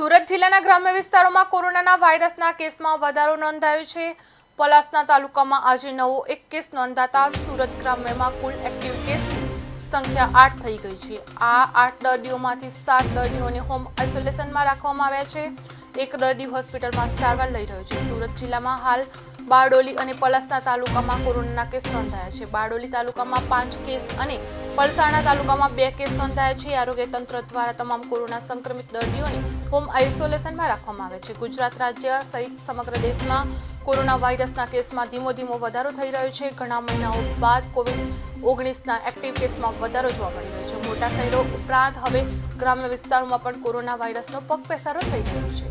સુરત જિલ્લાના ગ્રામ્ય વિસ્તારોમાં કોરોનાના વાયરસના કેસમાં વધારો નોંધાયો છે. પલાસના તાલુકામાં આજે નવો એક કેસ નોંધાતા સુરત ગ્રામ્યમાં કુલ એક્ટિવ કેસની સંખ્યા આઠ થઈ ગઈ છે. આ આઠ દર્દીઓમાંથી સાત દર્દીઓને હોમ આઇસોલેશનમાં રાખવામાં આવ્યા છે. એક દર્દી હોસ્પિટલમાં સારવાર લઈ રહ્યો છે. સુરત જિલ્લામાં હાલ બારડોલી અને પલાસના તાલુકામાં કોરોનાના કેસ નોંધાયા છે. બારડોલી તાલુકામાં પાંચ કેસ અને પલસાણા તાલુકામાં બે કેસ નોંધાયા છે. આરોગ્ય તંત્ર દ્વારા તમામ કોરોના સંક્રમિત દર્દીઓને હોમ આઇસોલેશનમાં રાખવામાં આવે છે. ગુજરાત રાજ્ય સહિત સમગ્ર દેશમાં કોરોના વાયરસના કેસમાં ધીમો ધીમો વધારો થઈ રહ્યો છે. ઘણા મહિનાઓ બાદ કોવિડ ઓગણીસના એક્ટિવ કેસમાં વધારો જોવા મળી રહ્યો છે. મોટા શહેરો ઉપરાંત હવે ગ્રામ્ય વિસ્તારોમાં પણ કોરોના વાયરસનો પગપેસારો થઈ રહ્યો છે.